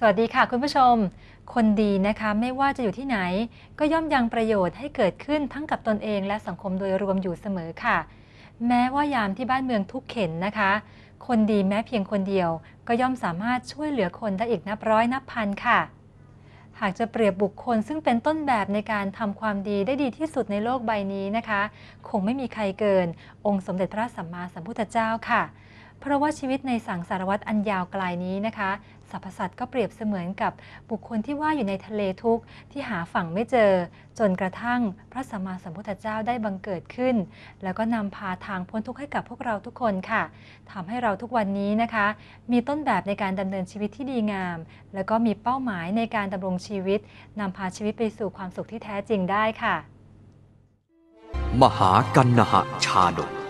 สวัสดีค่ะคุณผู้ชม คนดีนะคะไม่ว่าจะอยู่ที่ไหน ก็ย่อมยังประโยชน์ให้เกิดขึ้นทั้งกับตนเองและสังคมโดยรวมอยู่เสมอค่ะ แม้ว่ายามที่บ้านเมืองทุกเข็นนะคะ คนดีแม้เพียงคนเดียว ก็ย่อมสามารถช่วยเหลือคนได้อีกนับร้อยนับพันค่ะ หากจะเปรียบบุคคลซึ่งเป็นต้นแบบในการทำความดีได้ดีที่สุดในโลกใบนี้นะคะ คงไม่มีใครเกิน องค์สมเด็จพระสัมมาสัมพุทธเจ้าค่ะ เพราะว่าชีวิตในสังสารวัตรอันยาวไกลนี้นะคะสรรพสัตว์ก็เปรียบเสมือนกับบุคคลที่ว่าอยู่ในทะเลทุกข์ที่หาฝั่งไม่เจอ จนกระทั่งพระสัมมาสัมพุทธเจ้าได้บังเกิดขึ้น แล้วก็นำพาทางพ้นทุกข์ให้กับพวกเราทุกคนค่ะทำให้เราทุกวันนี้นะคะ มีต้นแบบในการดำเนินชีวิตที่ดีงาม แล้วก็มีเป้าหมายในการดำรงชีวิตนำพาชีวิตไปสู่ความสุขที่แท้จริงได้ค่ะ มหากันนหชาดก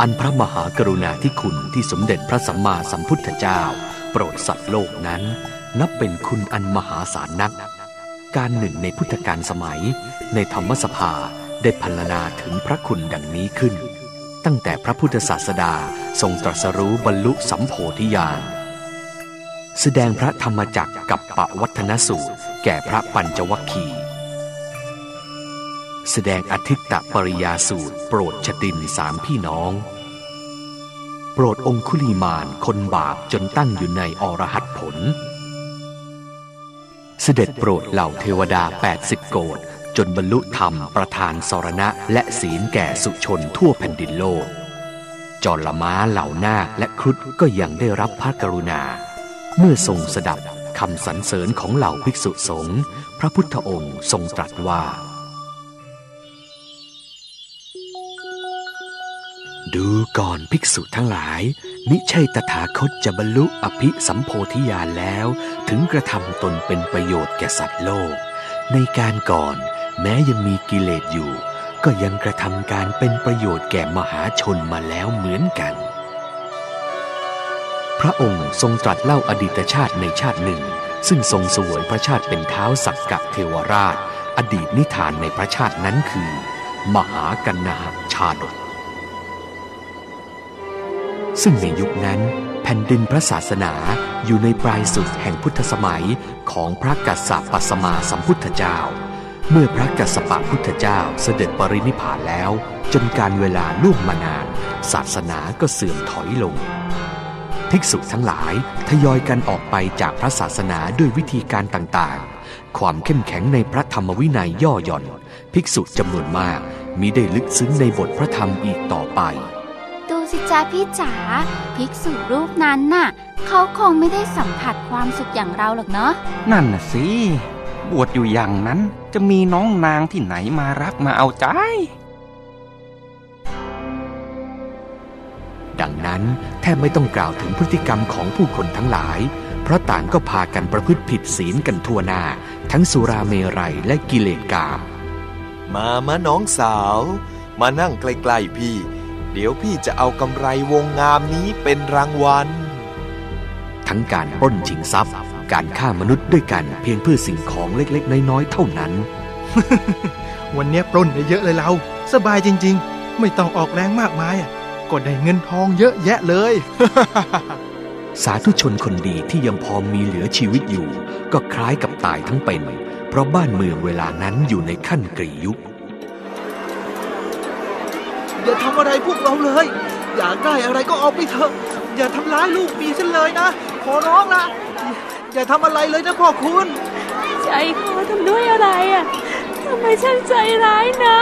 อันพระมหากรุณาธิคุณที่สมเด็จพระสัมมาสัมพุทธเจ้า โปรดสัตว์โลกนั้น นับเป็นคุณอันมหาศาลนัก การหนึ่งในพุทธกาลสมัย ในธรรมสภาได้พรรณนาถึงพระคุณดังนี้ขึ้น ตั้งแต่พระพุทธศาสดาทรงตรัสรู้บรรลุสัมโพธิญาณแสดงพระธรรมจักรกับปวัฒนสูตร แก่พระปัญจวัคคีย์ แสดงอธิตตปริยาสูตร โปรดชดินสามพี่น้อง โปรดองคุลีมานคนบาปจนตั้งอยู่ในอรหัตผล เสด็จโปรดเหล่าเทวดา 80 โกรธจนบรรลุธรรมประธานสรณะและศีลแก่สุชนทั่วแผ่นดินโลก จอละม้าเหล่านาคและครุฑก็ยังได้รับพระกรุณา เมื่อทรงสดับคำสรรเสริญของเหล่าภิกษุสงฆ์พระพุทธองค์ทรงตรัสว่า ดูก่อนภิกษุทั้งหลาย มิใช่ตถาคตจะบรรลุอภิสัมโพธิญาณแล้ว ถึงกระทำตนเป็นประโยชน์แก่สัตว์โลก ในการก่อนแม้ยังมีกิเลสอยู่ ก็ยังกระทำการเป็นประโยชน์แก่มหาชนมาแล้วเหมือนกัน พระองค์ทรงตรัสเล่าอดีตชาติในชาติหนึ่ง ซึ่งทรงสวยพระชาติเป็นเท้าสักกะเทวราช อดีตนิทานในพระชาตินั้นคือ มหากันนาชาดก ซึ่งในยุคนั้นแผ่นดินพระศาสนาอยู่ในปลายสุดแห่งพุทธสมัยของพระกัสสปสมาสัมพุทธเจ้า เมื่อพระกัสสปะพุทธเจ้าเสด็จปรินิพพานแล้ว จนการเวลาล่วงมานาน ศาสนาก็เสื่อมถอยลง ภิกษุทั้งหลายทยอยกันออกไปจากพระศาสนาด้วยวิธีการต่างๆ ความเข้มแข็งในพระธรรมวินัยย่อหย่อน ภิกษุจำนวนมากมิได้ลึกซึ้งในบทพระธรรมอีกต่อไป สิจ้าพี่จ๋าภิกษุรูปนั้นน่ะ เขาคงไม่ได้สัมผัสความสุขอย่างเราหรอกเนาะนั่นน่ะสิ บวชอยู่อย่างนั้นจะมีน้องนางที่ไหนมารักมาเอาใจ ดังนั้นแทบไม่ต้องกล่าวถึงพฤติกรรมของผู้คนทั้งหลาย เพราะต่างก็พากันประพฤติผิดศีลกันทั่วหน้า ทั้งสุราเมรัยและกิเลสกาม มามะน้องสาว มานั่งใกล้ๆพี่ เดี๋ยวพี่จะเอากำไรวงงามนี้เป็นรางวัล ทั้งการปล้นชิงทรัพย์ การฆ่ามนุษย์ด้วยกันเพียงเพื่อสิ่งของเล็กๆ น้อยๆ เท่านั้น วันเนี้ยปล้นได้เยอะเลยเรา สบายจริง ๆ ไม่ต้องออกแรงมากมายอะก็ได้เงินทองเยอะแยะเลย สาธุชนคนดีที่ยังพอมีเหลือชีวิตอยู่ ก็คล้ายกับตายทั้งเป็น เพราะบ้านเมืองเวลานั้นอยู่ในขั้นกรียุค อย่าทำอะไรพวกเราเลย อยากได้อะไรก็เอาไปเถอะ อย่าทำร้ายลูกเมียฉันเลยนะ ขอร้องละอย่าอย่าทำอะไรเลยนะพ่อคุณใจคอทำด้วยอะไรอะทำไมช่างใจร้ายนะ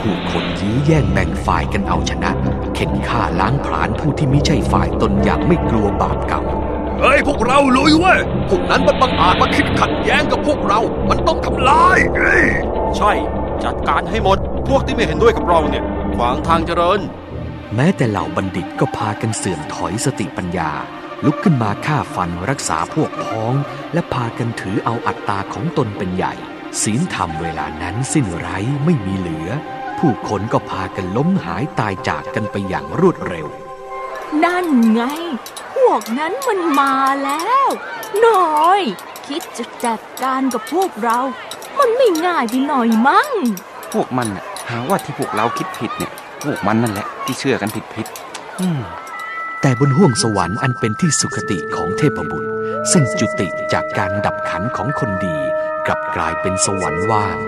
ผู้คนยื้อแย่งแบ่งฝ่ายกันเอาชนะ เข็นฆ่าล้างผลาญผู้ที่ไม่ใช่ฝ่ายตนอย่างไม่กลัวบาปกรรมเฮ้ยพวกเราลุยเว้ย พวกนั้นมันบังอาจมาคิดขัดแย้งกับพวกเรา มันต้องทำลายเฮ้ยใช่ จัดการให้หมด พวกที่ไม่เห็นด้วยกับเราเนี่ย ขวางทางเจริญ แม้แต่เหล่าบัณฑิตก็พากันเสื่อมถอยสติปัญญา ลุกขึ้นมาฆ่าฟันรักษาพวกพ้อง และพากันถือเอาอัตตาของตนเป็นใหญ่ ศีลธรรมเวลานั้นสิ้นไร้ไม่มีเหลือ ผู้คนก็พากันล้มหายตายจากกันไปอย่างรวดเร็ว นั่นไง พวกนั้นมันมาแล้วน้อย คิดจะจัดการกับพวกเรามมันไม่ง่ายไปหน่อยมั้งพวกมันน่ะ หาว่าที่พวกเราคิดผิดเนี่ย พวกมันนั่นแหละที่เชื่อกันผิดผิดๆอืมแต่บนห้วงสวรรค์อันเป็นที่สุคติของเทพบุตร ซึ่งจุติจากการดับขันของคนดี กลับกลายเป็นสวรรค์ว่าง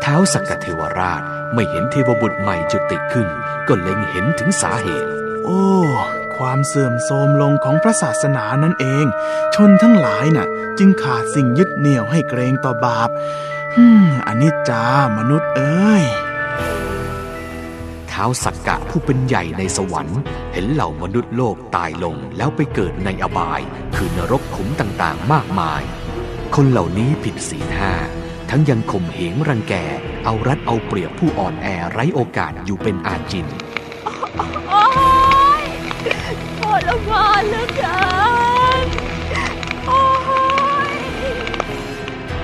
เท้าวสักกะเทวราชไม่เห็นเทวบุตรใหม่จุติขึ้น ก็เล็งเห็นถึงสาเหตุ โอ้ ความเสื่อมโทรมลงของพระศาสนานั่นเอง ชนทั้งหลายน่ะ จึงขาดสิ่งยึดเหนี่ยวให้เกรงต่อบาป ฮึมอนิจจามนุษย์เอ้ยเท้าวสักกะผู้เป็นใหญ่ในสวรรค์ เห็นเหล่ามนุษย์โลกตายลงแล้วไปเกิดในอบาย คือนรกขุมต่างๆ มากมาย คนเหล่านี้ผิดศีลห้าทั้งยังข่มเหงรังแก เอารัดเอาเปรียบผู้อ่อนแอไร้โอกาสอยู่เป็นอาจิน โอ๊ยทรมานเหลือเกิน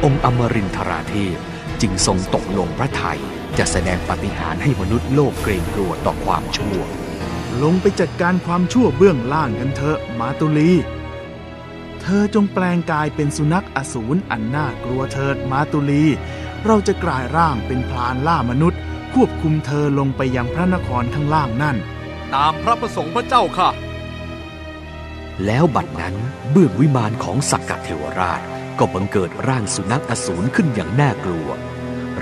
องค์อมรินทราเทพจึงทรงตกลงพระทัยจะแสดงปาฏิหารย์ให้มนุษย์โลกเกรงกลัวต่อความชั่ว ลงไปจัดการความชั่วเบื้องล่างกันเถอะมาตุลี เธอจงแปลงกายเป็นสุนัขอสูรอันน่ากลัวเถิดมาตุลี เราจะกลายร่างเป็นพรานล่ามนุษย์ ควบคุมเธอลงไปยังพระนครข้างล่างนั่น ตามพระประสงค์พระเจ้าค่ะ แล้วบัดนั้นเบื้องวิมานของสักกะเทวราช ก็บังเกิดร่างสุนัขอสูรขึ้นอย่างน่ากลัว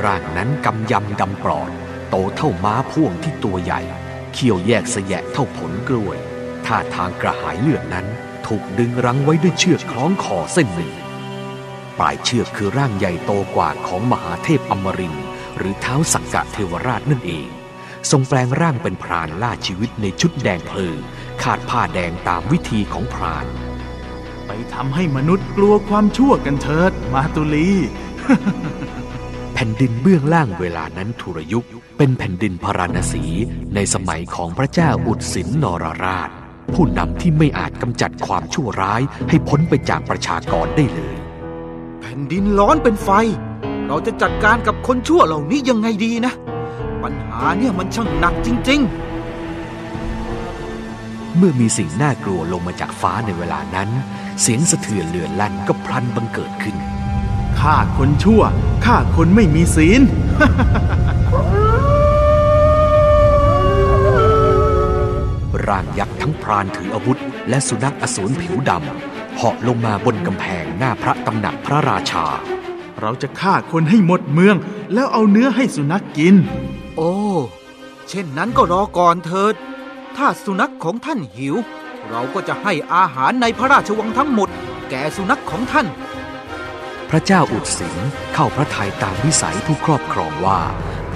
ร่างนั้นกำยำดำปลอด โตเท่าม้าพ่วงที่ตัวใหญ่ เขี้ยวแยกสยะเท่าผลกล้วย ท่าทางกระหายเลือดนั้น ถูกดึงรั้งไว้ด้วยเชือกคล้องคอเส้นหนึ่ง ปลายเชือกคือร่างใหญ่โตกว่าของมหาเทพอมรินหรือเท้าสักกะเทวราชนั่นเอง ทรงแปลงร่างเป็นพรานล่าชีวิตในชุดแดงเพลิงคาดผ้าแดงตามวิธีของพราน ทำให้มนุษย์กลัวความชั่วกันเถิด มาตุลี แผ่นดินเบื้องล่างเวลานั้นทุรยุคเป็นแผ่นดินพาราณสีในสมัยของพระเจ้าอุดสินนรราช ผู้นำที่ไม่อาจกำจัดความชั่วร้ายให้พ้นไปจากประชากรได้เลย แผ่นดินร้อนเป็นไฟ เราจะจัดการกับคนชั่วเหล่านี้ยังไงดีนะ ปัญหาเนี่ยมันช่างหนักจริง เมื่อมีสิ่งน่ากลัวลงมาจากฟ้าในเวลานั้น เสียงสะเทือนเลือนลั่นก็พลันบังเกิดขึ้นฆ่าคนชั่วฆ่าคนไม่มีศีล ร่างยักษ์ทั้งพรานถืออาวุธ และสุนัขอสูรผิวดำเหาะลงมาบนกำแพงหน้าพระตำหนักพระราชา เราจะฆ่าคนให้หมดเมือง แล้วเอาเนื้อให้สุนัขกกินๆโอ้ เช่นนั้นก็รอก่อนเถิด ถ้าสุนัขของท่านหิว เราก็จะให้อาหารในพระราชวังทั้งหมด แก่สุนัขของท่าน พระเจ้าอุดสินเข้าพระทัยตามวิสัยผู้ครอบครองว่า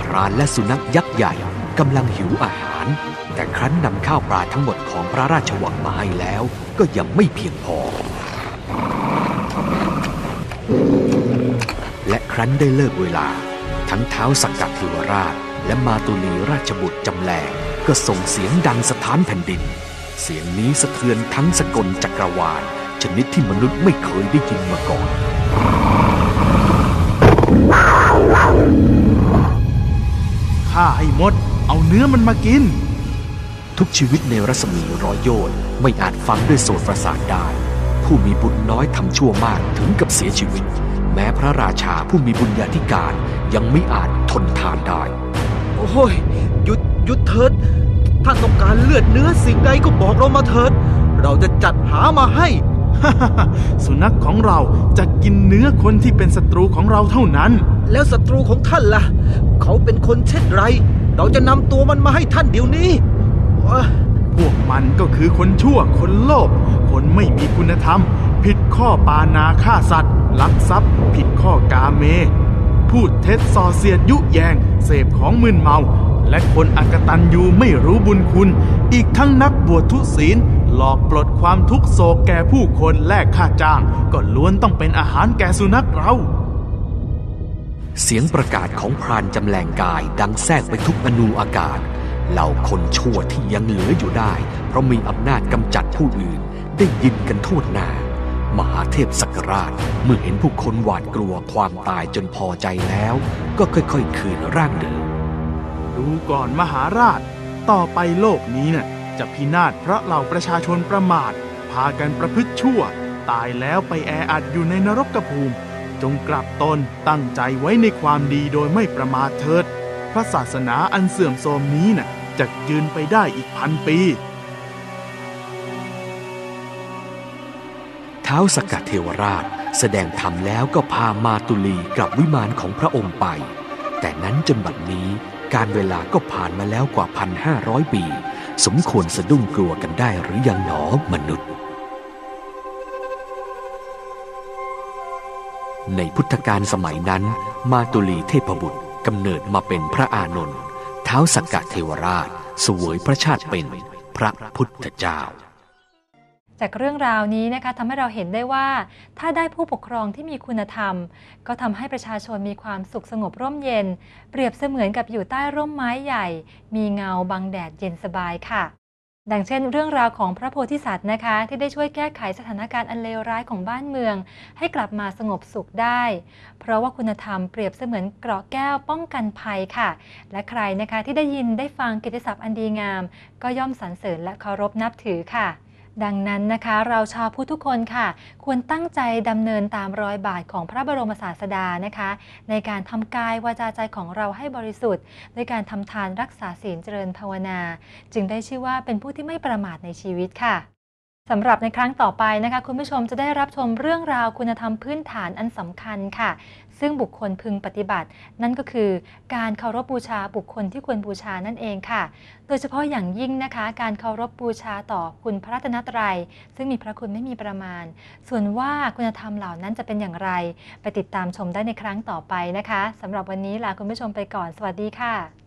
พรานและสุนัขยักษ์ใหญ่กำลังหิวอาหาร แต่ครั้นนำข้าวปลาทั้งหมดของพระราชวังมาให้แล้ว ก็ยังไม่เพียงพอ และครั้นได้เลิกเวลา ทั้งเท้าสักกัดเทวราช และมาตุลีราชบุตรจำแรง ก็ส่งเสียงดังสถานแผ่นดิน เสียงนี้สะเทือนทั้งสกลจักรวาล ชนิดที่มนุษย์ไม่เคยได้ยินมาก่อนฆ่าให้หมด เอาเนื้อมันมากิน ทุกชีวิตในรัศมีร้อยโยชน์ไม่อาจฟังด้วยโสตประสาทได้ ผู้มีบุญน้อยทำชั่วมากถึงกับเสียชีวิต แม้พระราชาผู้มีบุญญาธิการยังไม่อาจทนทานได้ โอ้ยหยุดหยุดเถิด ท่านต้องการเลือดเนื้อสิ่งใดก็บอกเรามาเถิด เราจะจัดหามาให้ สุนัขของเราจะกินเนื้อคนที่เป็นศัตรูของเราเท่านั้น แล้วศัตรูของท่านล่ะ เขาเป็นคนเช่นไร เราจะนำตัวมันมาให้ท่านเดี๋ยวนี้ พวกมันก็คือคนชั่ว คนโลภ คนไม่มีคุณธรรม ผิดข้อปานาฆ่าสัตว์ ลักทรัพย์ ผิดข้อกาเม พูดเท็จส่อเสียดยุแยง เสพของมึนเมา และคนอักตันยูไม่รู้บุญคุณ อีกทั้งนักบวชทุศีล หลอกปลดความทุกโศกแก่ผู้คนแลกค่าจ้าง ก็ล้วนต้องเป็นอาหารแก่สุนัขเรา เสียงประกาศของพรานจำแรงกายดังแทรกไปทุกอนูอากาศเหล่าคนชั่วที่ยังเหลืออยู่ได้ เพราะมีอำนาจกำจัดผู้อื่นได้ยินกันโทษหน้า มหาเทพสักราชเมื่อเห็นผู้คนหวาดกลัวความตายจนพอใจแล้ว ก็ค่อยๆ คืนร่างเดิมดูก่อนมหาราช ต่อไปโลกนี้น่ะจะพินาศเพราะเหล่าประชาชนประมาท พากันประพฤติชั่ว ตายแล้วไปแออัดอยู่ในนรกภูมิ จงกลับตนตั้งใจไว้ในความดีโดยไม่ประมาทเถิด พระศาสนาอันเสื่อมโทรมนี้น่ะจะยืนไปได้อีกพันปี ท้าวสกกัดเทวราชแสดงธรรมแล้วก็พามาตุลีกลับวิมานของพระองค์ไป แต่นั้นจนบัดนี้การเวลาก็ผ่านมาแล้วกว่าพันห้าร้อยปี สมควรสะดุ้งกลัวกันได้หรือยังหนอมนุษย์ ในพุทธกาลสมัยนั้น มาตุลีเทพบุตรกำเนิดมาเป็นพระอานนท์เท้าวสักกะเทวราช สวยพระชาติเป็นพระพุทธเจ้า จากเรื่องราวนี้นะคะทำให้เราเห็นได้ว่า ถ้าได้ผู้ปกครองที่มีคุณธรรม ก็ทำให้ประชาชนมีความสุขสงบร่มเย็น เปรียบเสมือนกับอยู่ใต้ร่มไม้ใหญ่ มีเงาบังแดดเย็นสบายค่ะ ดังเช่น เรื่องราวของพระโพธิสัตว์นะคะ ที่ได้ช่วยแก้ไขสถานการณ์อันเลวร้ายของบ้านเมือง ให้กลับมาสงบสุขได้ เพราะว่าคุณธรรมเปรียบเสมือนเกราะแก้วป้องกันภัยค่ะ และใครนะคะที่ได้ยินได้ฟังกิตติศัพท์อันดีงาม ก็ย่อมสรรเสริญและเคารพนับถือค่ะ ดังนั้นนะคะเราชาวพุทธทุกคนค่ะ ควรตั้งใจดำเนินตามรอยบาทของพระบรมศาสดานะคะ ในการทำกายวาจาใจของเราให้บริสุทธิ์ด้วยการทำทานรักษาศีลเจริญภาวนา จึงได้ชื่อว่าเป็นผู้ที่ไม่ประมาทในชีวิตค่ะสำหรับในครั้งต่อไปนะคะ คุณผู้ชมจะได้รับชมเรื่องราวคุณธรรมพื้นฐานอันสำคัญค่ะ ซึ่งบุคคลพึงปฏิบัติ นั่นก็คือการเคารพบูชาบุคคลที่ควรบูชานั่นเองค่ะ โดยเฉพาะอย่างยิ่งนะคะ การเคารพบูชาต่อคุณพระรัตนตรัย ซึ่งมีพระคุณไม่มีประมาณ ส่วนว่าคุณธรรมเหล่านั้นจะเป็นอย่างไร ไปติดตามชมได้ในครั้งต่อไปนะคะสำหรับวันนี้ลาคุณผู้ชมไปก่อน สวัสดีค่ะ